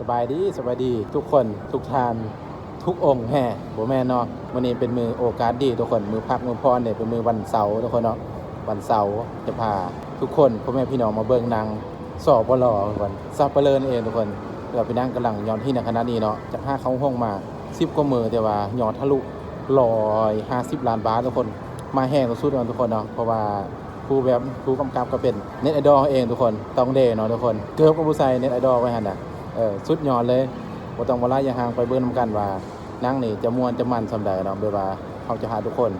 สบายดีสบายดีทุกคนทุกทานทุกองค์แห่บ่แม่นเนาะวันนี้เป็นมือโอกาสดีทุกคนมือพักมือพรเนี่ยเป็นมือวันเสาร์ทุกคนเนาะวันเสาร์จะพาทุกคนพ่อแม่พี่น้องมาเบิ่งนางสอบบลอวันซับเปะเลอนั่นเองทุกคนเราไปนั่งกำลังย้อนที่ในคณะนี้เนาะจากห้าเข้าห้องมาสิบกว่ามือแต่ว่าย้อนทะลุร้อยห้าสิบล้านบาททุกคนมาแห้งสุดๆเนทุกคนเนาะเพราะว่าผู้แบบผู้กำกับก็เป็นเน็ตไอดอลเองทุกคนต้องเดเนาะทุกคนเกิร์ฟกับผู้ใส่เน็ตไอดอลไว้หันน่ะ เออสุดยอดเลยบ่ต้องมาไล่ยาห่างไปเบิ่งนำกันว่านั่งนี่จะม่วนจะมันสำใดเนาะแบบว่าเขาจะหาทุกคน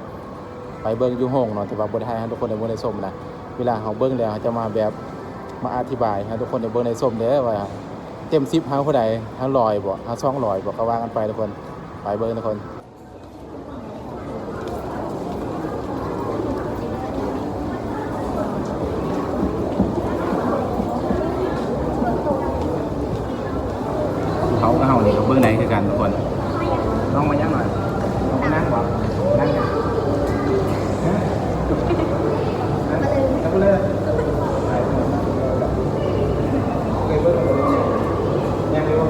ไปเบิ่งอยู่ห้องเนาะแต่ว่าบ่ได้ให้ทุกคนได้เบิ่งได้ชมนะเวลาเขาเบิ่งแล้วเขาจะมาแบบมาอธิบายให้ทุกคนได้เบิ่งได้ชมเด้อว่าเต็ม10เฮาเท่าใดเฮา100บ่เฮา200บ่ก็ว่ากันไปทุกคนไปเบิ่งทุกคน เขาก็เฮานี่ก็เบิ่งไหนคือกันทุกคนน้องมายังหน่อยน้องมานั่งบ่นั่งเนี่ยฮะนั่งก็เลยไปหมดเคยเบิ่งบ่ยังอยู่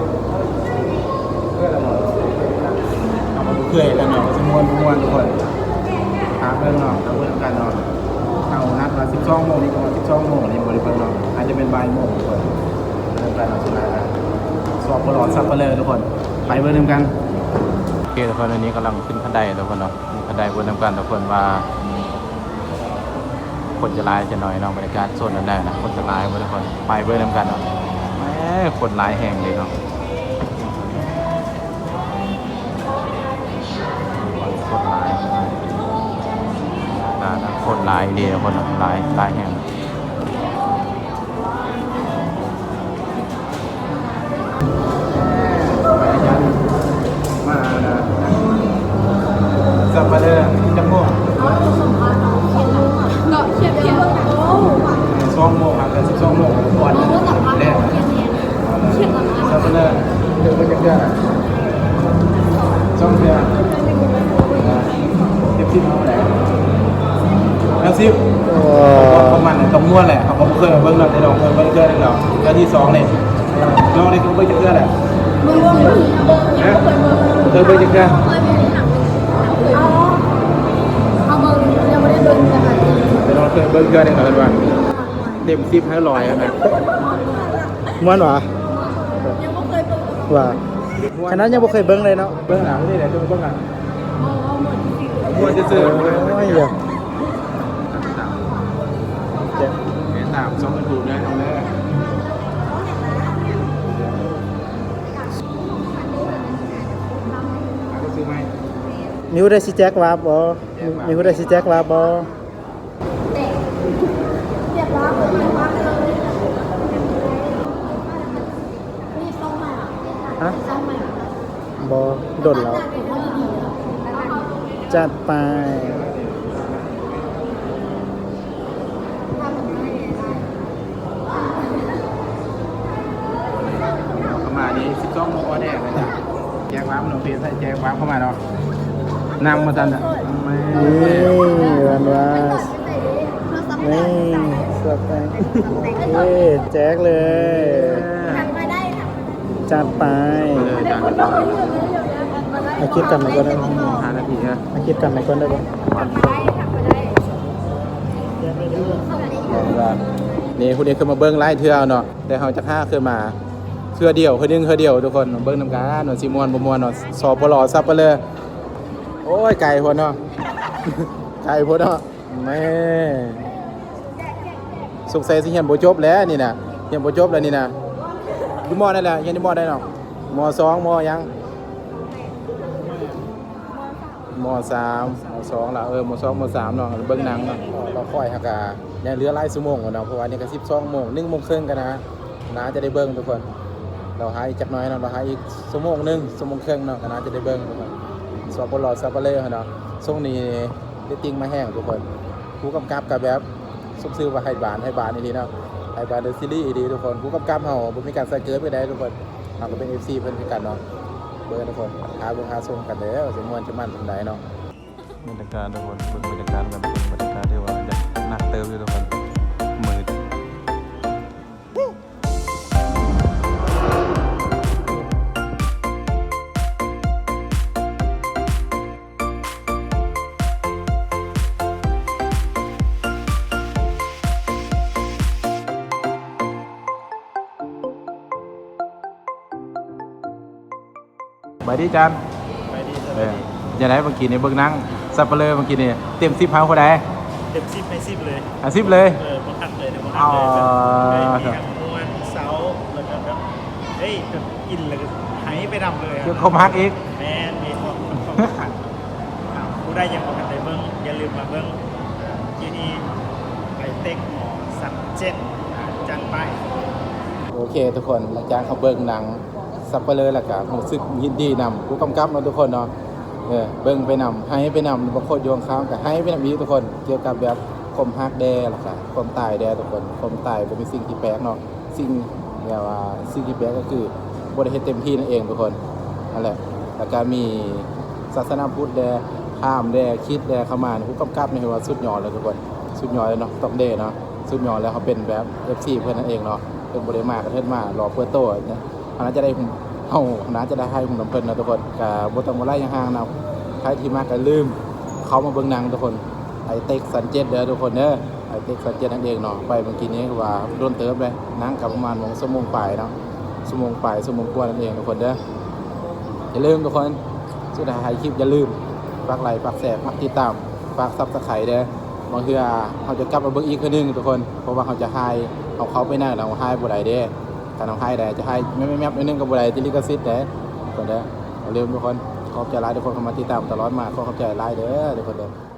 เคยแล้วบ่ เอยแล้วเนาะก็สิม่วนม่วนทุกคนหาเบิ่งเนาะเอาเบิ่งกันเนาะเอานัดว่า12โมงนี่ก็ว่า12โมงนี่บ่ได้เบิ่งเนาะอาจจะเป็นบ่ายโมงทุกคนเริ่มกันเนาะสุดท้ายแล้วสอบปลอดซับเปลือทุกคน ไปเบอร์นำกันโอเคทุกคนอันนี้กำลังขึ้นขั้นไดทุกคนเนาะขั้นไดเบอร์นำกันทุกคนว่าคนจะลายจะน่อยเนาะบรรยากาศโซนนั้นได้นะคนจะลายเบอร์ทุกคนไปเบอร์นำกันเนาะแหมคนลายแห่งเลยเนาะ คนลายนะนะคนลายดียวคนหลายหลายแห่ง สิบประมาณต้องนวดแหละเขาก็เคยเบิ่งเราได้ลองเบิ่งเบิ่งเดือนนึงแล้วเดือนที่สองเนี่ยลองได้ก็เบิ่งจะเดือนแหละมึงมึงมึงนะเคยเบิ่งจะเดือนเคยมีหนังเอาเอาเบิ้งยังไม่ได้เบิ้งกันเลยไปลองเคยเบิ่งเดือนนึงแล้วกันว่าเต็มสิบให้ลอยนะม่วนหวะยังไม่เคยเบิ้งว่าฉะนั้นยังบ่เคยเบิ่งเลยเนาะเบื้องหลังนี่แหละจะเป็นเบื้องหลังอ๋อเหมือนจริงมวนจะเจอโอ้ยเดี๋ยว เจ็บเห็นตาม สองกันดูเลยเอาเลยก็ซื้อไหมมีผู้ใดสิแจ็คว่าบ่มีผู้ใดสิแจ็คว่าบ่เรียบร้อยเลยมากเลยนี่ซ่อมม่ฮะซ่อมใหม่บ่ดนแล้วจัดไป เข้ามานี่สิบสองโมงแรกเลยจ้ะแจกว้าม หนุ่มเพียรใส่แจกว้ามเข้ามาเนาะนำมาตันอะไม่นี่วันว่านี่สบายเอ้แจ็คเลยทำมาได้ทำจัดไปเลยจ้ะอาคิดกันไหนก่อนได้บ่ห้านาทีนะอาคิดกันไหนก่อนได้บ่นี่คุณเอกคือมาเบิ้งไล่เทือเนาะแต่เขาจะห้าคือมา เทือเดียวเคือนึงเทือเดียวทุกคนเบิ้งนำกันเนาะซีมวนบมวนเนาะสอบปลอซับไปเลยโอ้ยไก่พนเนาะไก่พนเนาะแม่สุกใส่สิเฮียนบ่จบแล้วนี่นะเฮียนบ่จบแล้วนี่นะยู่มอได้แล้วเฮียนอยู่มอได้เนาะมสองมยังมสามมสองละเออมสองมสามเนาะเบิ้งหนังเนาะเราค่อยหักกะยังเหลือหลายชั่วโมงกว่าเนาะเพราะว่านี่ก็12โมง1โมงครึ่งกันนะน่าจะได้เบิ้งทุกคน เราหาอีกจักน้อยเนาะเราหาอีกชั่วโมงหนึงชั่วโมงครึ่งเนาะก็น่าจะได้เบิ้งทุกคนสอบปลอดซับปเลอเนาะช่วงนี้ได้ติงมาแห้งทุกคนผู้กำกับกับแบบซุบซื้อว่าให้บานให้บานนี่ดีเนาะให้บานเดอะซีรีส์ดีทุกคนผู้กำกับเฮาบ่มีการใส่เกินไปได้ทุกคนเฮาก็เป็น FC เพิ่นคือกันเนาะเบิ่งทุกคนหาเบิ่งหาชมกันเด้อสิม่วนจะมันจังไดเนาะบรรยากาศทุกคนบรรยากาศกันบรรยากาศที่ว่าจะนักเติมอยู่ทุกคน บายดีจานไปดีสเอวัสอดีจะได้เมื่อกี้นี่เบิ่งหนังสับเปลือเมื่อกี้นี่เต็มสิบเฮาคนใดเต็มซิปไปซิปเลยอะสิบเลยเออบังคับเลยนะบังคับเลยแบบอ๋อเลยมีทั้งมวนเสาแล้วก็แบบเฮ้ยแบบอินแล้วก็หายไปดำเลยอะเรื่องคมฮักอีกแมนมีความความขัดผู้ได้ยังประกันในเบิ้งอย่าลืมมาเบิ้งที่นี่ไปเต็กหมอสักเจ็ดจันไปโอเคทุกคนหลังจากเขาเบิ่งหนัง สับเปลือแล้วก็รู้สึกยินดีนำผู้กำกับเนาะทุกคนเนาะเออเบิ่งไปนำให้ไปนำบางคนโยงข้ามกับให้ไปนำอีกทุกคนเกี่ยวกับแบบคมฮักแดแล้วก็คมตายแดทุกคนคมตายบ่เป็นสิ่งที่แปลกเนาะสิ่งเรียกว่าสิ่งที่แปลกก็คือบ่ได้เฮ็ดเต็มที่นั่นเองทุกคนนั่นแหละแล้วก็มีศาสนาพุทธแดห้ามแดคิดแดเข้ามาผู้กำกับนี่ว่าสุดยอดเลยทุกคนสุดยอดเลยเนาะต้องเดเนาะสุดยอดแล้วเขาเป็นแบบ FC เพื่อนนั่นเองเนาะเป็นบ่ได้มากระเทิดมารอเพื่อโตเนี่ย อันนั้นจะได้เฮาอันนั้นจะได้ให้หุ่นนำเพลินนะทุกคนก็บ่ต้องมาไล่ห่างนะใครที่มากก็ลืม เขามาเบิ่งนังทุกคนไอเต็กสันเจ็ดเด้อทุกคนเด้อไอเต็กสันเจ็ดนั่นเองเนาะไปเมื่อกี้นี้คือว่าโดนเติบเลยนั่งกับประมาณวงชั่วโมงปลายเนาะชั่วโมงปลายชั่วโมงกว่านั่นเองทุกคนเด้ออย่าลืมทุกคนสุดท้ายคลิปอย่าลืมฝากไลค์ฝากแชร์ฝากติดตามฝากซับสไครต์เด้อบางเทื่อเขาจะกลับมาเบิ่งอีกคือนึงทุกคนเพราะว่าเขาจะให้เอาเขาไปหน้าเราให้บ่ได้เด้ การเอาให้ได้จะให้ไม่ๆๆนิดนึงกับ่ไรที่ลิขสิทธิ์แต่คนเด้อเร็วทุกคนขอบใจไลน์ทุกคนเข้ามาติดตามตลอดมาขอขอบใจไลน์เด้อทุกคนเด้อ